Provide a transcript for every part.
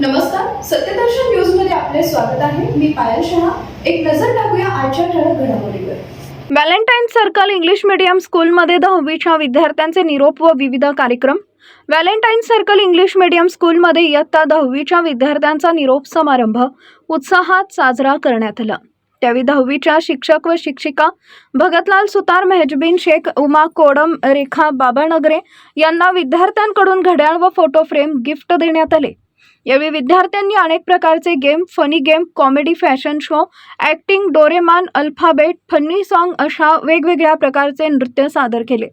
नमस्कार सत्यदर्शन न्यूजमध्ये आपले स्वागत आहे. मी पायल शहा. एक नजर टाकूया आजच्या ठळक घडामोडीवर. व्हॅलेंटाईन सर्कल इंग्लिश मीडियम स्कूलमध्ये दहावीच्या विद्यार्थ्यांचे निरोप व विविध कार्यक्रम. व्हॅलेंटाईन सर्कल इंग्लिश मीडियम स्कूलमध्ये इयत्ता दहावीच्या विद्यार्थ्यांचा निरोप समारंभ उत्साहात साजरा करण्यात आला. त्यावेळी दहावीच्या शिक्षक व शिक्षिका भगतलाल सुतार मेहजबीन शेख उमा कोडम रेखा बाबानगरे यांना विद्यार्थ्यांकडून घड्याळ व फोटो फ्रेम गिफ्ट देण्यात आले. यावेळी विद्यार्थ्यांनी अनेक प्रकारचे game funny game comedy fashion show acting Doraemon alphabet funny song अशा वेगवेगळ्या प्रकारचे नृत्य सादर केले.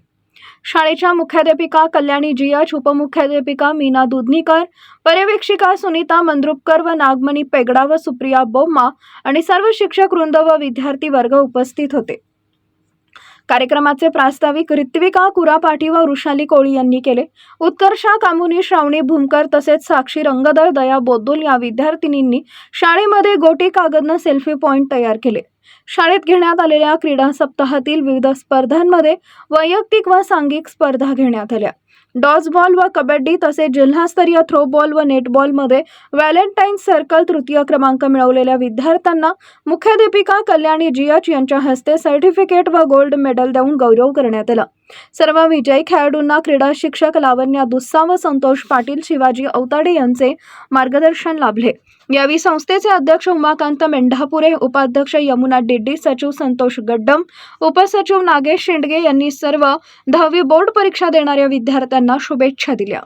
शाळेच्या मुख्याध्यापिका कल्याणी जियाच उपमुख्याध्यापिका मीना दुधनीकर पर्यवेक्षिका सुनीता मंद्रुपकर व नागमणी पेगडा व सुप्रिया बोम्मा आणि सर्व शिक्षक वृंद व विद्यार्थी वर्ग उपस्थित होते. कार्यक्रमाचे प्रास्ताविक ऋत्विका कुरापाटी व वृषाली कोळी यांनी केले. उत्कर्षा कामुनी श्रावणी भूमकर तसेच साक्षी रंगदळ दया बोद्दुल या विद्यार्थिनींनी शाळेमध्ये गोटी कागदनं सेल्फी पॉईंट तयार केले. शाळेत घेण्यात आलेल्या क्रीडा सप्ताहातील विविध स्पर्धांमध्ये वैयक्तिक व सांघिक स्पर्धा घेण्यात आल्या. डॉज बॉल व कबड्डी तसेच जिल्हास्तरीय थ्रो बॉल व नेटबॉलमध्ये व्हॅलेंटाईन सर्कल तृतीय क्रमांक मिळवलेल्या विद्यार्थ्यांना मुख्याध्यापिका कल्याणी जियाच यांच्या हस्ते सर्टिफिकेट व गोल्ड मेडल देऊन गौरव करण्यात आला. सर्व विजयी खेळाडूंना क्रीडा शिक्षक लावण्या दुस्सा व संतोष पाटील शिवाजी अवताडे यांचे मार्गदर्शन लाभले. यावेळी संस्थेचे अध्यक्ष उमाकांत मेंढापुरे उपाध्यक्ष यमुना डेड्डी सचिव संतोष गड्डम उपसचिव नागेश शेंडगे यांनी सर्व दहावी बोर्ड परीक्षा देणाऱ्या विद्यार्थ्यांना शुभेच्छा दिल्या.